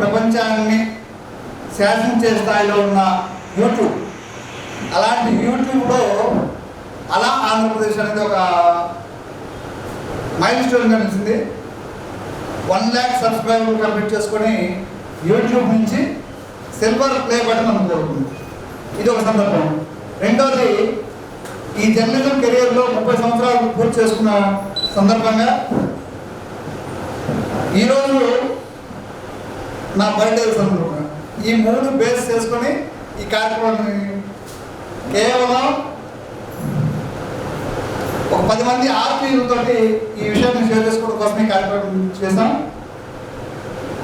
ప్రపంచాన్ని శాసించే స్థాయిలో ఉన్న యూట్యూబ్. అలాంటి యూట్యూబ్లో అలా ఆంధ్రప్రదేశ్ అనేది ఒక మైల్ స్టోన్ కనిపించింది వన్ ల్యాక్ సబ్స్క్రైబర్ కంప్లీట్ చేసుకొని యూట్యూబ్ నుంచి సిల్వర్ ప్లే బటన్ అనుకోతుంది ఇది ఒక సందర్భం. రెండోది ఈ జర్నలిజం కెరియర్లో ముప్పై సంవత్సరాలు పూర్తి చేసుకున్న సందర్భంగా ఈరోజు నా బర్త్డే సందర్భంగా ఈ మూడు బేస్ చేసుకొని ఈ కార్యక్రమాన్ని కేవలం ఒక పది మంది ఆర్పీలతోటి ఈ విషయాన్ని షేర్ చేసుకోవడం కోసం ఈ కార్యక్రమం చేశాం.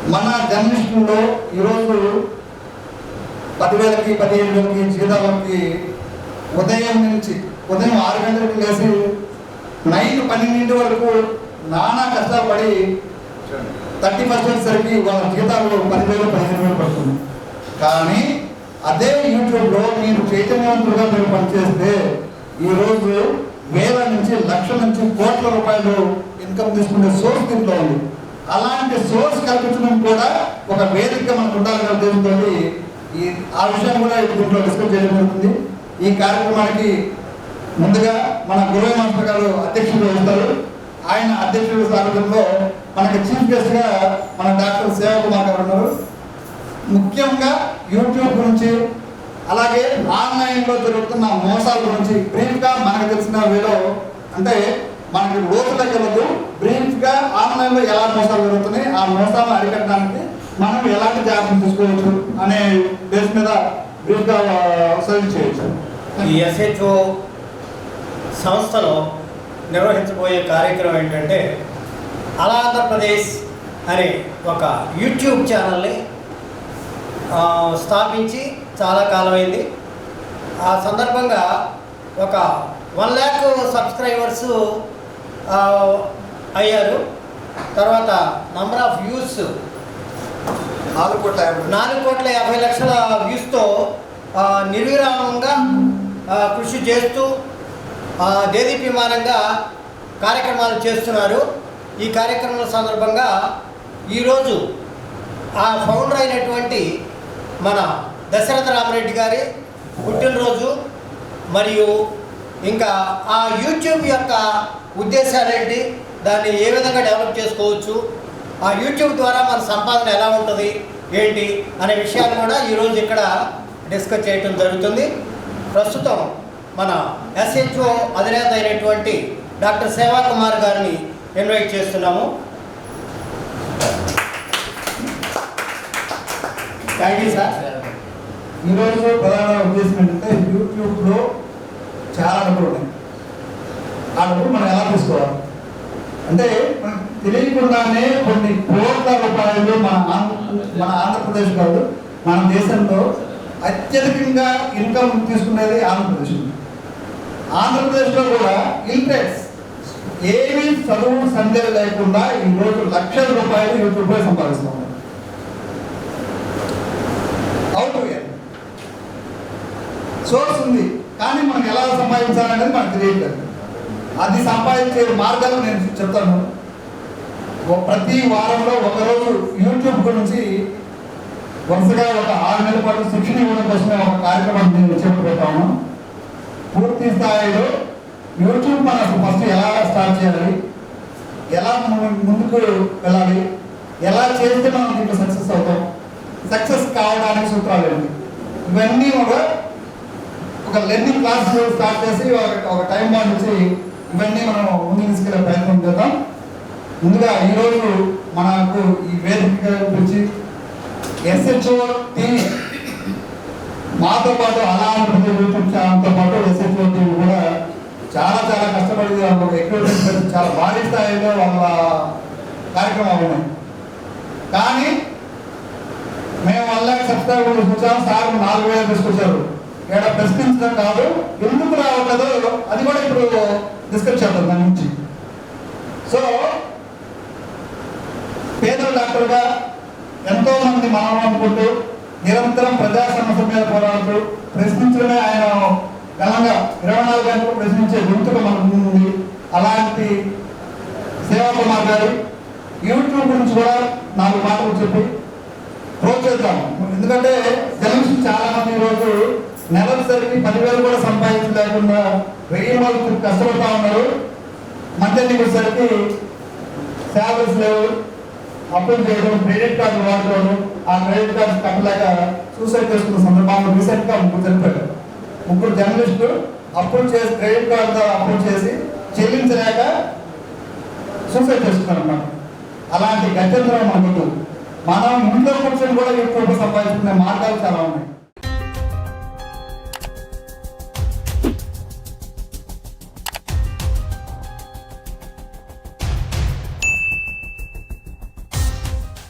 మన జర్నలిస్టుల్లో ఈరోజు పదివేలకి పదిహేను వేలకి జీతాలకి ఉదయం నుంచి ఉదయం ఆరు గంటలకు లేచి నైట్ పన్నెండింటి వరకు నానా కష్టపడి థర్టీ ఫస్ట్ వచ్చేసరికి వాళ్ళ జీతాలు పదివేలు పదిహేను వేలు పడుతుంది. కానీ అదే యూట్యూబ్లో మీరు చైతన్యవంతులుగా మీరు పనిచేస్తే ఈరోజు వేల నుంచి లక్షల నుంచి కోట్ల రూపాయలు ఇన్కమ్ తీసుకునే సోర్స్ దీంట్లో ఉంది. అలాంటి సోర్స్ కల్పించడం కూడా ఒక వేదిక మనకు ఉండాలనే ఉద్దేశంతో ఈ ఆ విషయాన్ని కూడా దీంట్లో డిస్కస్ చేయడం జరుగుతుంది. ఈ కార్యక్రమానికి ముందుగా మన గురువు మాస్టర్ గారు అధ్యక్షులు వహిస్తారు ఆయన అధ్యక్షుల సారథ్యంలో మనకి చీఫ్ గెస్ట్గా మన డాక్టర్ సేవకుమార్ గారు ఉన్నారు. ముఖ్యంగా యూట్యూబ్ గురించి అలాగే ఆన్లైన్లో జరుగుతున్న మోసాల గురించి బ్రీఫ్గా మనకు తెలిసిన వేలో అంటే మనకి లోతులకు వెళ్ళదు బ్రీఫ్గా ఆన్లైన్లో ఎలా మోసాలు జరుగుతున్నాయి ఆ మోసాలను అరికట్టడానికి మనం ఎలాంటి జాగ్రత్తలు తీసుకోవచ్చు అనే బేస్ మీద బ్రీఫ్గా సజెస్ట్ చేయొచ్చు. ఈ ఎస్హెచ్ఓ సంస్థలో నిర్వహించబోయే కార్యక్రమం ఏంటంటే అలా ఆంధ్రప్రదేశ్ అనే ఒక యూట్యూబ్ ఛానల్ని స్థాపించి చాలా కాలమైంది. ఆ సందర్భంగా ఒక వన్ ల్యాక్ సబ్స్క్రైబర్స్ అయ్యారు. తర్వాత నంబర్ ఆఫ్ వ్యూస్ నాలుగు కోట్ల నాలుగు కోట్ల యాభై లక్షల వ్యూస్తో నిర్విరామంగా కృషి చేస్తూ దేదీప్యమానంగా కార్యక్రమాలు చేస్తున్నారు. ఈ కార్యక్రమం సందర్భంగా ఈరోజు ఆ ఫౌండర్ అయినటువంటి మన దశరథ రామరెడ్డి గారి పుట్టినరోజు మరియు ఇంకా ఆ యూట్యూబ్ యొక్క ఉద్దేశాలు ఏంటి దాన్ని ఏ విధంగా డెవలప్ చేసుకోవచ్చు ఆ యూట్యూబ్ ద్వారా మన సంపాదన ఎలా ఉంటుంది ఏంటి అనే విషయాలు కూడా ఈరోజు ఇక్కడ డిస్కస్ చేయటం జరుగుతుంది. ప్రస్తుతం మన ఎస్హెచ్ఓ అధినేత అయినటువంటి డాక్టర్ సేవా కుమార్ గారిని ఇన్వైట్ చేస్తున్నాము. థ్యాంక్ యూ సార్ ఈరోజు ప్రధాన ఉద్దేశం ఏంటంటే యూట్యూబ్లో చాలా డబ్బులు ఉన్నాయి. ఆ డబ్బులు మనం ఎలా తీసుకోవాలి? అంటే మనకు తెలియకుండానే కొన్ని కోట్ల రూపాయలు మన ఆంధ్ర మన ఆంధ్రప్రదేశ్ కాదు మన దేశంలో అత్యధికంగా ఇన్కమ్ తీసుకునేది ఆంధ్రప్రదేశ్. ఆంధ్రప్రదేశ్లో కూడా ఇల్టెక్స్ ఏమి చదువు సందేహం లేకుండా ఈ రోజు లక్షల రూపాయలు యూట్యూబ్లో సంపాదిస్తున్నాం. అవుట్ సోర్స్ ఉంది. కానీ మనం ఎలా సంపాదించాలనేది మనకు తెలియట్లేదు. అది సంపాదించే మార్గాలు నేను చెప్తాను. ప్రతి వారంలో ఒకరోజు యూట్యూబ్ గురించి వరుసగా ఒక ఆరు నెలల పాటు శిక్షణ ఇవ్వడం కోసమే ఒక కార్యక్రమం నేను చెప్పబోతాను పూర్తి స్థాయిలో యూట్యూబ్ మనం ఫస్ట్ ఎలా స్టార్ట్ చేయాలి? ఎలా మనం ముందుకు వెళ్ళాలి? ఎలా చేస్తే మనం దీంట్లో సక్సెస్ అవుతాం? సక్సెస్ కావడానికి సూత్రాలు ఏంటి? ఇవన్నీ కూడా ఒక లెర్నింగ్ క్లాస్ స్టార్ట్ చేసి ఒక- ఒక టైం బాండ్ ఇచ్చి ఇవన్నీ మనం ముందుకు తీసుకెళ్ళే ప్రయత్నం చేద్దాం. ముందుగా ఈరోజు మనకు ఈ వేదిక గురించి ఎస్హెచ్ఓ టీమ్ మాతో పాటు అలా ఆంధ్రప్రదేశ్ యూట్యూబ్ ఛానల్తో పాటు ఎస్హెచ్ఓ చాలా చాలా కష్టపడి వాళ్ళ ఎక్విప్మెంట్ చాలా భారీ స్థాయిలో వాళ్ళ కార్యక్రమాలు ఉన్నాయి. కానీ మేము వన్ ల్యాక్ సబ్స్క్రైబర్ సార్ నాలుగు వేలు తీసుకొచ్చారు. ఇక్కడ ప్రశ్నించడం కాదు. ఎందుకు రావట్లేదో? అది కూడా ఇప్పుడు డిస్కస్ చేద్దాం దాని నుంచి. సో పేదల డాక్టర్గా ఎంతో మంది మనం అనుకుంటూ నిరంతరం ప్రజా సమస్య మీద పోరాడుతూ ప్రశ్నించడమే ఆయన ఘనంగా ఇరవై నాలుగు గంటలు ప్రశ్నించే గొంతుక మన ఉంది. అలాంటి సేవా కుమార్ గారు యూట్యూబ్ గురించి కూడా నాలుగు మాటలు చెప్పి ప్రోత్సహిద్దాం ఎందుకంటే జర్నలిస్ట్ చాలా మంది ఈరోజు నెలసరికి పదివేలు కూడా సంపాదించలేకుండా వెయ్యి వాళ్ళు కష్టపడతా ఉన్నారు. మధ్య వచ్చేసరికి శాలరీస్ లేవు. అప్పులు చేయడం క్రెడిట్ కార్డు వాడుకోవడం ఆ క్రెడిట్ కార్డు కట్టలేక సూసైడ్ చేసుకున్న సందర్భంలో రీసెంట్గా ముగ్గురు చనిపోయారు ముగ్గురు జర్నలిస్టులు అప్పులు చేసి క్రెడిట్ కార్డు అప్పులు చేసి చెల్లించలేక సూసైడ్ చేసుకున్నారు అన్నమాట అలాంటి గత్యంతరం మనకు మనం ముందు కూర్చొని కూడా ఎక్కువ సంపాదించుకునే మార్గాలు చాలా ఉన్నాయి.